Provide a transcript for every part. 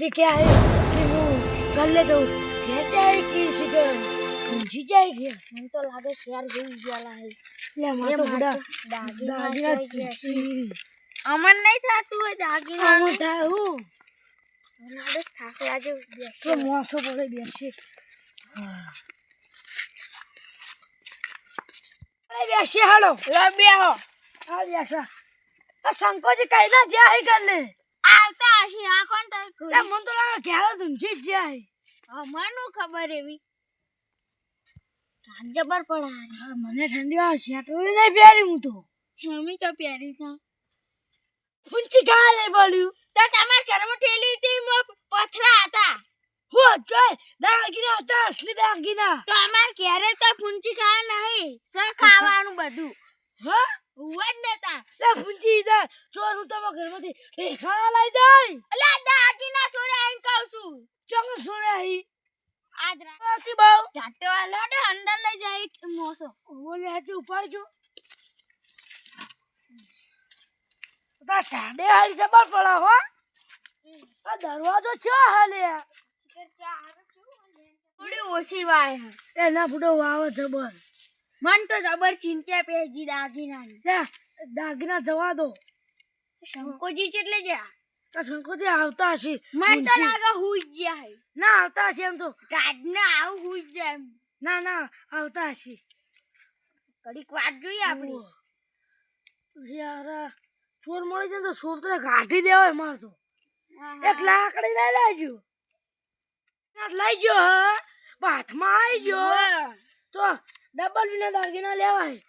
जी क्या है? कि वो कर गले तो खेचाई कि शिकर जी जाएगी हम तो लागे शेयर गई जाला है। ले माँ तो बड़ा दागी दागी चीची अमन नहीं था तू है दागी हम था हूँ। लागे क्या जो तो मौसम बोले बेसी। अरे बेसी हेलो। ले हाँ, बेहो आ बेसा। संकोच कहना जा ही कर ले હે હશે આ કોણ તાર લે મને તો લાગે ઘેર જ ઊંઘી જ જાય. અમનું ખબર એવી. જબર પડા મને ઠંડી આવે તો નહીં પહેરી હું તો. મમ્મી તો પહેરી થા ઊંચી ઘા બોલ્યું તો તમાર ઘરમાં ઠેલી હતી પથરા હતા. હો જોય દાગીના હતા અસલી દાગીના. તો અમાર ઘરે તો ફૂંચી ખાવા નહીં સ ખાવાનું બધું. હા? જ નતા લે ફૂંચી દે ચોર હું તમારા ઘરમાંથી ટેકા લઈ જાય. અલા દાગીના સોરે આઈને કહું છું. ચંગ સોરે આઈ. આજ રાત આતી બાવ. વાલો ને અંદર લઈ જાય મોસો. બોલે હાચું ઉપાડજો. તા ટાડે હારી જબર પડા હો. આ દરવાજો ચો હાલે થોડી ઓછી વાય એના ના ફૂટો વાવ જબર. મન તો જબર ચિંતા પેજી દાગીના દાગીના જવા દો. શંકોજી કેટલે જા તો શંકોથી આવતા હશે. મન તો લાગે હુઈ જાય ના આવતા હશે એમ તો. ગાડના આવું હુઈ જાય ના ના આવતા હશે. કડીક વાત જોઈએ આપણી યાર ચોર મળી જાય તો તો કાઢી દેવાય માર તો. એક લાકડી લઈ લાવજો લઈ ગયો હાથમાં આવી ગયો. તો ડબલ વિના દાગીના લેવાય.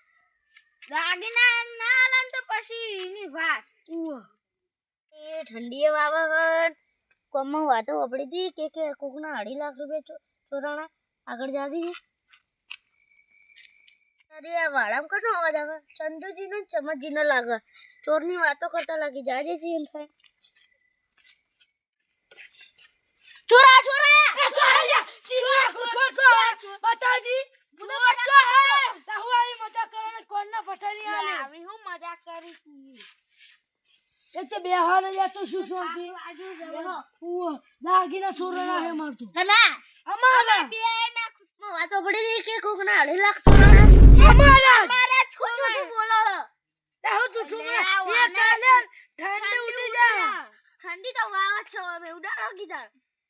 દાગીના ના લાન તો પછી એની વાત. એ ઠંડીએ વાવા કોમમાં વાતો વપડી હતી કે કે કોકના અઢી લાખ રૂપિયા ચોરાણા આગળ જાતી અરે આ વાળામાં કનો અવાજ આવે? ચંદુજીનો ને ચમકજીનો લાગે. ચોરની વાતો કરતા લાગી જાજે છે એમ થાય. ચોરા ચોરા ચોરા ચીરી નાખું, ચોર, ચોર. બતાવજી. ચોર, ચોર. લા, હું આવી મજાક કરો ને કોણના પઠારી આલે. આવી હું મજાક કરી હતી એક તો શું? ઉવ્વ. દાગીના ચોરોના હે મારતું. ના અમારા. બે ના ખુદમાં વાતો પડી કે કોકના અઢી લાખ ચોરાણા અમારા. અમારા મારા જ ખોટું શું બોલો છો? લે, હું તું છું એ કાલે ઠંડી ઉડી જા ઠંડી તો વાવ જ છો અમે ઉડાડો કીધા.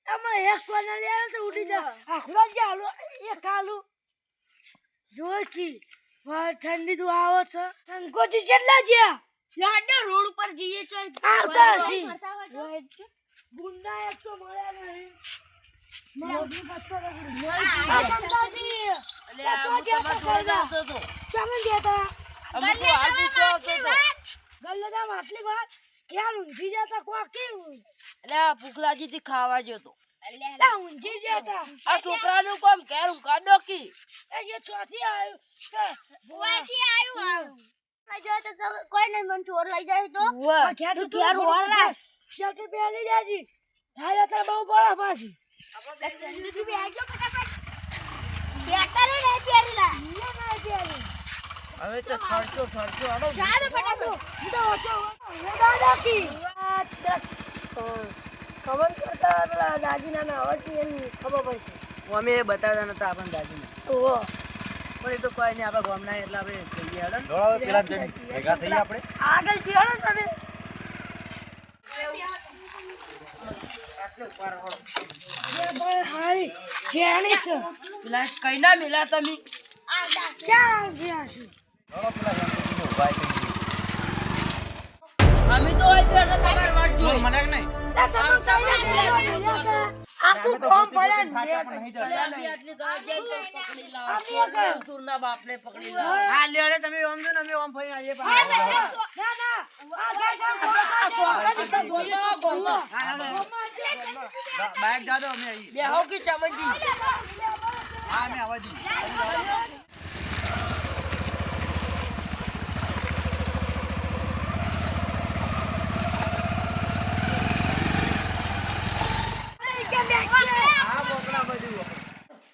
અમે એક કોના લે તો ઉડી જાય. આખલા જ આલો એ કાલુ. જોઈ કી. ઠંડી તો આવો છે. સંકોચી કેટલા જ્યાં લાડો રોડ ઉપર જઈએ છો. આવતા હશી. ગુંડા એક તો મળ્યા નહીં. છોકરા નું કોમ ડોકી એ જે ચોથી આવ્યું કે બુવાથી આવ્યું આવું જો તો કોઈ નહીં મને ચોર લઈ જાય તો. આ ઘેર તો ઘેર રાખ. શર્ટ પહેરી જાજી હારે તારે બહુ પડે પાછી. ચંદુજી બે આવજો ફટાફટ બેટર નહીં પહેરેલા અહીંયા ના પહેરી હવે તો ઠરશો ઠરશો અડો જા દો ફટાફટ હું તો ઓછો ઓડા નાખી ખબર કરતા પેલા દાદીના ના અવાજથી ખબર પડશે. અમે બતાવતા નતા આપણને દાદીને. ઓહો પણ એ તો કોઈ નહીં આપણે ગામના એટલે આપણે જઈએ હડો ને. પેલા જઈને ભેગા થઈએ આપણે આગળ ચીડો તમે જે પણ હારી જેણી છે પેલા કઈ ના મેલા તમે ક્યાં ગયા છે દોડો પેલા જંતુજીને ઊભા છે. અમે તો મને નહીં? આખું કોમ સુરના બાપને પકડી લાવો. હા, લ્યો રે, તમે ઓમ જો અમે ઓમ ફરીને આવીએ. ના ના. આ હા, હા. બા- બાઈક દાદો અમે આવીએ. બેહો કે ચમચી હા, અમે આવવા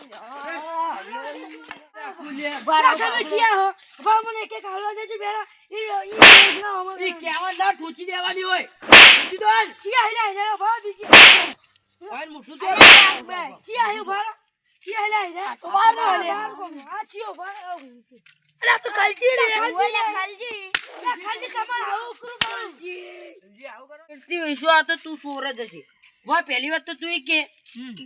ઊભા લે ઊભા લે પકડો જાઓ ના દો અરે છે અરે અરે એટલી વિશ્વાસ તું સોર જ વાહ પહેલી વાત તો તું એ કે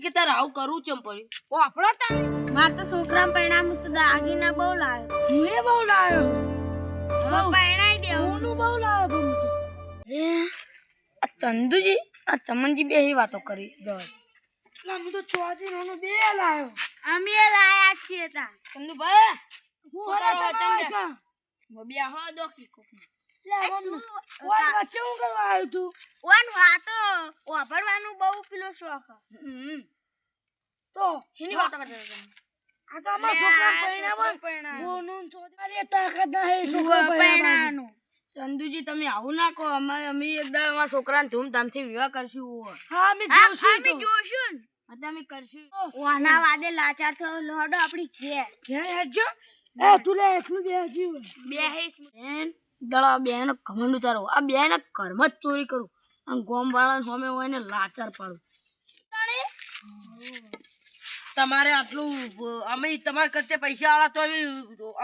કે- તાર આવું કરું ચમ પડ્યું. ઓ આપણો તાણી? માર તો છોકરા પરિણામ તો દાગીના બહુ લાવ્યો. હું એ બહુ લાવ્યો? હવે પરણાઈ દે હું બહુ લાવ્યો પણ તો. એ આ ચંદુજી આ ચમનજી બે વાતો કરી. જવા લા હું તો ચોથી નાનો બે લાવ્યો. અમે લાયા છીએ તા. ચંદુભાઈ હું કરો ચંદા? બે હો દોકી કોક લે ઓય વચ્ચે હું કરવા આવ્યો તું? ઓન વાતો વાપરવાનું બહુ પેલો શોખ. તો એની વાત કરતો આ તો અમારા છોકરા પરિણામ પરિણામ. બોનું તાકાત ના હે છોકરા પરિણામ સંધુજી તમે આવું ના કહો. અમે અમે એક દાડ અમારા છોકરાને ધૂમધામથી વિવાહ કરશું. હા અમે જોશું અમે જોશું અમે કરશું. ઓના વાદે લાચાર થયો લોડો આપણી ઘેર. ક્યાં હેડજો. એ તું લે એકલું બે જીવ બે હેસ બેન દળા બેન ઉતારો. આ બેન ઘરમાં જ ચોરી કરું. અને ગોમ વાળા હોય ને લાચાર પાડું. તમારે આટલું અમે તમારે કરતે પૈસા વાળા તો અમે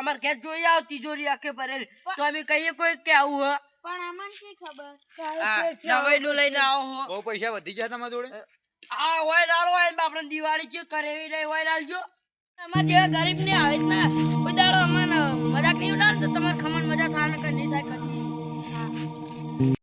અમારે ઘેર જોઈ આવો તિજોરી આખે ભરેલી. તો અમે કહીએ કોઈ કે આવું હે. પણ અમને શી ખબર? નવાઈ નું લઈને આવો હો. બહુ પૈસા વધી જાય તમારા જોડે? આ હોય લાલ હોય આપણે દિવાળી છે કરેવી એવી નહીં હોય લાલજો તમારે જેવા ગરીબ ને આવે જ ના. કોઈ દાડો અમને મજાક નહીં ઉડાડે તો તમારે ખમણ મજા થાય ને કે નહીં થાય કદી.